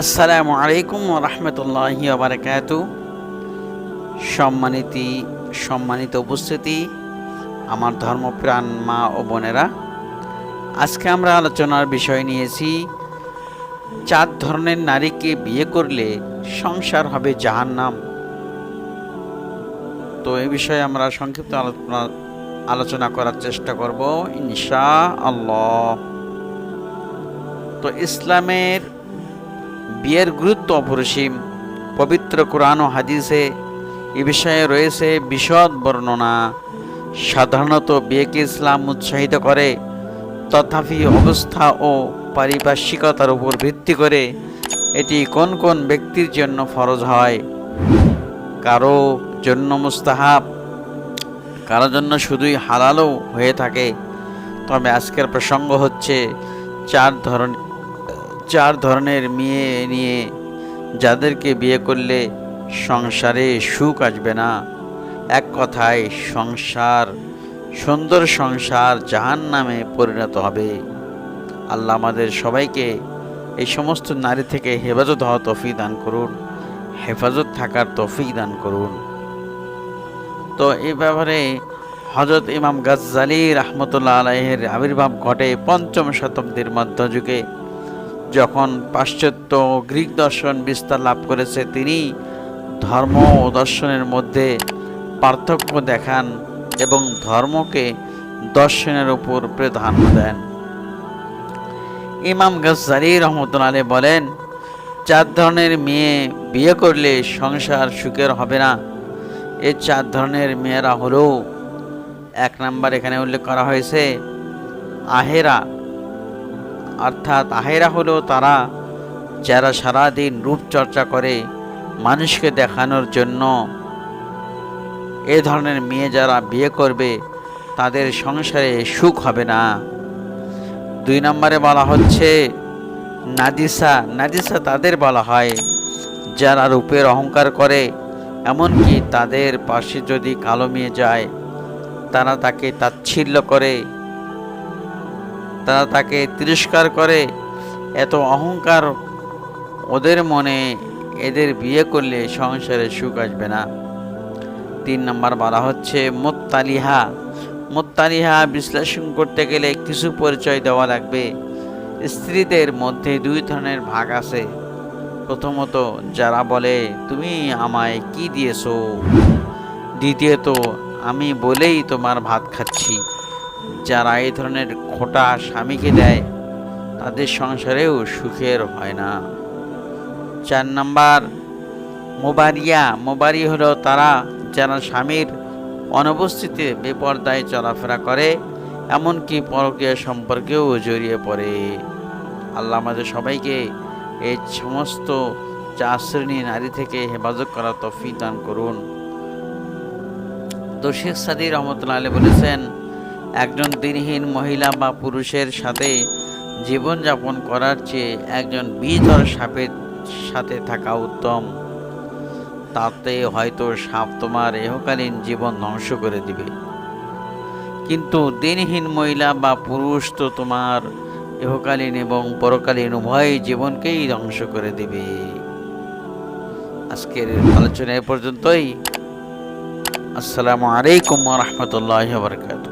আসসালামু আলাইকুম রহমতুল্লাহি বারকাত। সম্মানিতি, সম্মানিত উপস্থিতি, আমার ধর্মপ্রাণ মা ও বোনেরা, আজকে আমরা আলোচনার বিষয় নিয়েছি, চার ধরনের নারীকে বিয়ে করলে সংসার হবে জাহান্নাম। তো এই বিষয়ে আমরা সংক্ষিপ্ত আলোচনা আলোচনা করার চেষ্টা করব ইনশা আল্লাহ তো ইসলামের বিয়ের গুরুত্ব অপরিসীম। পবিত্র কোরআন ও হাদিসে এ বিষয়ে রয়েছে বিশদ বর্ণনা। সাধারণত বিয়েকে ইসলাম উৎসাহিত করে, তথাপি অবস্থা ও পারিপার্শ্বিকতার উপর ভিত্তি করে এটি কোন কোন ব্যক্তির জন্য ফরজ হয়? কারও জন্য মুস্তাহাব, কারও জন্য শুধুই হালালও হয়ে থাকে। তবে আজকের প্রসঙ্গ হচ্ছে চার ধরন চার ধরনের মেয়ে নিয়ে যাদেরকে বিয়ে করলে সংসারে সুখ আসবে না। এক কথায় সংসার, সুন্দর সংসার জাহান নামে পরিণত হবে। আল্লাহ আমাদের সবাইকে এই সমস্ত নারী থেকে হেফাজত হওয়া তফিক দান করুন, হেফাজত থাকার তফিক দান করুন। তো এই ব্যাপারে হজরত ইমাম গাজ্জালি রহমতুল্লাহ আলাইহের আবির্ভাব ঘটে পঞ্চম শতাব্দীর মধ্যযুগে। যখন পাশ্চাত্য গ্রিক দর্শন বিস্তার লাভ করেছে, তিনি ধর্ম ও দর্শনের মধ্যে পার্থক্য দেখান এবং ধর্মকে দর্শনের উপর প্রাধান্য দেন। ইমাম গাজ্জালি রহমতুল্লাহ আলী বলেন, চার ধরনের মেয়ে বিয়ে করলে সংসার সুখের হবে না। এ চার ধরনের মেয়েরা হলো, এক নাম্বার এখানে উল্লেখ করা হয়েছে, আহেরা অর্থাৎ আহেরা হলো তারা যারা সারাদিন রূপচর্চা করে মানুষকে দেখানোর জন্য এ ধরনের মেয়ে যারা বিয়ে করবে, তাদের সংসারে সুখ হবে না। দুই নম্বরে বলা হচ্ছে, নাদিসা নাদিসা তাদের বলা হয়, যারা রূপের অহংকার করে, এমনকি তাদের পাশে যদি কালো মেয়ে যায়, তারা তাকে তাচ্ছিল্য করে তারা তাকে তিরস্কার করে। এত অহংকার ওদের মনে এদের বিয়ে করলে সংসারে সুখ আসবে না। তিন নম্বর বলা হচ্ছে, মোত্তালিহা। মোত্তালিহা বিশ্লেষণ করতে গেলে কিছু পরিচয় দেওয়া লাগবে। স্ত্রীদের মধ্যে দুই ধরনের ভাগ আছে। প্রথমত, যারা বলে, তুমি আমায় কি দিয়েছ? দ্বিতীয়ত, আমি বলেই তোমার ভাত খাচ্ছি। যারা এই ধরনের খোটা স্বামীকে দেয়, তাদের সংসারেও সুখের হয় না। চার নাম্বার, মোবারিয়া। মোবারি হলো তারা যারা স্বামীর অনুপস্থিতিতে বেপর্দায় চলাফেরা করে, এমনকি পরকীয় সম্পর্কেও জড়িয়ে পড়ে। আল্লাহ আমাদের সবাইকে এই সমস্ত চার শ্রেণি নারী থেকে হেফাজত করা তফি দান করুন। তো শেখ সাদি রহমতুল্লাহ আলী বলেছেন একজন দিনহীন মহিলা বা পুরুষের সাথে জীবনযাপন করার চেয়ে একজন বিধর সাপের সাথে থাকা উত্তম। তাতে হয়তো সাপ তোমার এহকালীন জীবন ধ্বংস করে দিবে। কিন্তু দিনহীন মহিলা বা পুরুষ তো তোমার ইহকালীন এবং পরকালীন উভয় জীবনকেই ধ্বংস করে দিবে। আজকের আলোচনা এ পর্যন্তই। আসসালামু আলাইকুম রহমতুল্লাহ বরকাত